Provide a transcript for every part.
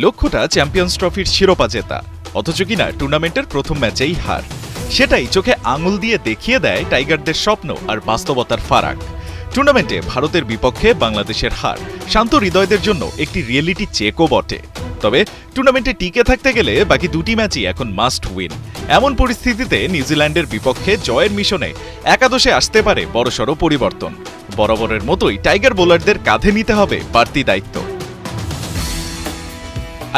লক্ষ্যটা চ্যাম্পিয়ন্স ট্রফির শিরোপা জেতা। অথচ কিনা টুর্নামেন্টের প্রথম ম্যাচেই হার। সেটাই চোখে আঙুল দিয়ে দেখিয়ে দেয় টাইগারদের স্বপ্ন আর বাস্তবতার ফারাক। টুর্নামেন্টে ভারতের বিপক্ষে বাংলাদেশের হার। শান্ত হৃদয়দের জন্য একটি রিয়েলিটি চেকও বটে। তবে টুর্নামেন্টে টিকে থাকতে গেলে বাকি দুটি ম্যাচই এখন মাস্ট উইন এমন পরিস্থিতিতে নিউজিল্যান্ডের বিপক্ষে জয়ের মিশনে একাদশে আসতে পারে বড়সড় পরিবর্তন। বরাবরের মতোই টাইগার বোলারদের কাঁধে নিতে হবে বাড়তি দায়িত্ব।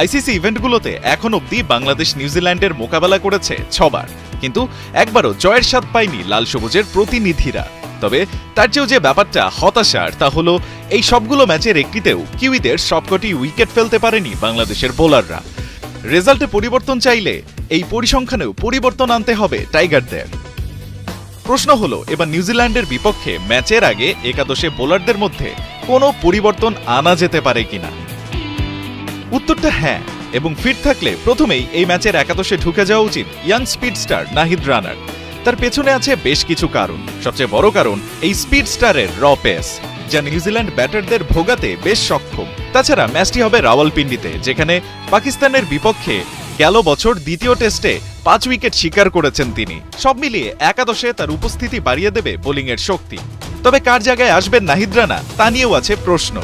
আইসিসি ইভেন্টগুলোতে এখন অবধি বাংলাদেশ নিউজিল্যান্ডের মোকাবেলা করেছে ছবার। কিন্তু একবারও জয়ের স্বাদ পায়নি লাল সবুজের প্রতিনিধিরা। তবে তার চেয়েও যে ব্যাপারটা হতাশার তা হলো, এই সবগুলো ম্যাচের একটিতেও কিউইদের সবকটি উইকেট ফেলতে পারেনি বাংলাদেশের বোলাররা। রেজাল্টে পরিবর্তন চাইলে এই পরিসংখ্যানেও পরিবর্তন আনতে হবে টাইগারদের। প্রশ্ন হলো, এবার নিউজিল্যান্ডের বিপক্ষে ম্যাচের আগে একাদশে বোলারদের মধ্যে কোনো পরিবর্তন আনা যেতে পারে কিনা? উত্তরটা হ্যাঁ এবং ফিট থাকলে প্রথমেই এই ম্যাচের একাদশে ঢুকে যাওয়া উচিত ইয়াং স্পিড স্টার নাহিদ রানার। তার পেছনে আছে বেশ কিছু কারণ। সবচেয়ে বড় কারণ, এই স্পিড স্টারের র পেস যা নিউজিল্যান্ড ব্যাটারদের ভোগাতে বেশ সক্ষম। তাছাড়া ম্যাচটি হবে রাওয়ালপিন্ডিতে, যেখানে পাকিস্তানের বিপক্ষে গেল বছর দ্বিতীয় টেস্টে পাঁচ উইকেট শিকার করেছেন তিনি। সব মিলিয়ে একাদশে তার উপস্থিতি বাড়িয়ে দেবে বোলিংয়ের শক্তি। তবে কার জায়গায় আসবেন নাহিদ রানা, তা নিয়েও আছে প্রশ্ন।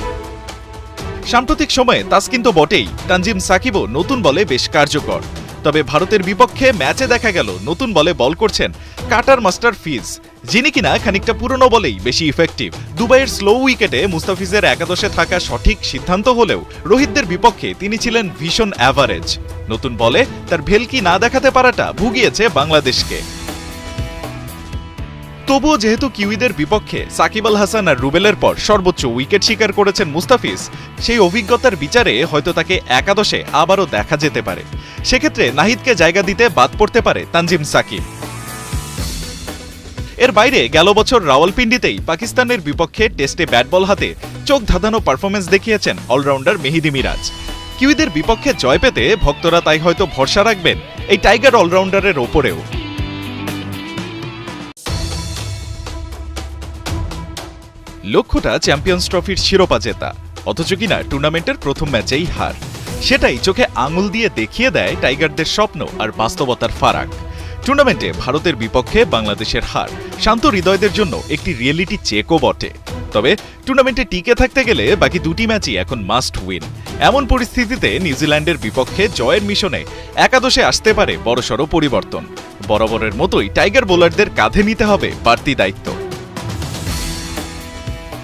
সাম্প্রতিক সময়ে তাসকিন তো বটেই। তানজিম সাকিবও নতুন বলে বেশ কার্যকর। তবে ভারতের বিপক্ষে ম্যাচে দেখা গেল, নতুন বলে বল করছেন কাটার মাস্টার ফিজ, যিনি কিনা খানিকটা পুরনো বলেই বেশি ইফেক্টিভ দুবাইয়ের স্লো উইকেটে মুস্তাফিজের একাদশে থাকা সঠিক সিদ্ধান্ত হলেও রোহিতদের বিপক্ষে তিনি ছিলেন ভীষণ অ্যাভারেজ নতুন বলে তার ভেলকি না দেখাতে পারাটা ভুগিয়েছে বাংলাদেশকে। তবুও যেহেতু কিউইদের বিপক্ষে সাকিব আল হাসান আর রুবেলের পর সর্বোচ্চ উইকেট শিকার করেছেন মুস্তাফিজ, সেই অভিজ্ঞতার বিচারে হয়তো তাকে একাদশে আবারও দেখা যেতে পারে। সেক্ষেত্রে নাহিদকে জায়গা দিতে বাদ পড়তে পারে তানজিম সাকিব। এর বাইরে গেল বছর রাওয়ালপিন্ডিতেই পাকিস্তানের বিপক্ষে টেস্টে ব্যাট বল হাতে চোখ ধাঁধানো পারফরমেন্স দেখিয়েছেন অলরাউন্ডার মেহিদি মিরাজ। কিউইদের বিপক্ষে জয় পেতে ভক্তরা তাই হয়তো ভরসা রাখবেন এই টাইগার অলরাউন্ডারের ওপরেও। লক্ষ্যটা চ্যাম্পিয়ন্স ট্রফির শিরোপা জেতা। অথচ কিনা টুর্নামেন্টের প্রথম ম্যাচেই হার। সেটাই চোখে আঙুল দিয়ে দেখিয়ে দেয় টাইগারদের স্বপ্ন আর বাস্তবতার ফারাক। টুর্নামেন্টে ভারতের বিপক্ষে বাংলাদেশের হার শান্ত হৃদয়দের জন্য একটি রিয়েলিটি চেকও বটে। তবে টুর্নামেন্টে টিকে থাকতে গেলে বাকি দুটি ম্যাচই এখন মাস্ট উইন। এমন পরিস্থিতিতে নিউজিল্যান্ডের বিপক্ষে জয়ের মিশনে একাদশে আসতে পারে বড়সড় পরিবর্তন। বরাবরের মতোই টাইগার বোলারদের কাঁধে নিতে হবে বাড়তি দায়িত্ব।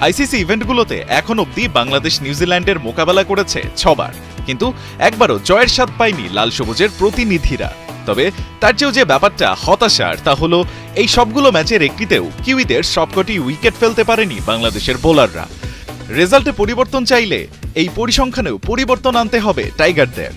আইসিসি ইভেন্টগুলোতে এখন অবধি বাংলাদেশ নিউজিল্যান্ডের মোকাবেলা করেছে ছবার। কিন্তু একবারও জয়ের স্বাদ পায়নি লাল সবুজের প্রতিনিধিরা। তবে তার চেয়েও যে ব্যাপারটা হতাশার তা হলো, এই সবগুলো ম্যাচের একটিতেও কিউইদের সবকটি উইকেট ফেলতে পারেনি বাংলাদেশের বোলাররা। রেজাল্টে পরিবর্তন চাইলে এই পরিসংখ্যানেও পরিবর্তন আনতে হবে টাইগারদের।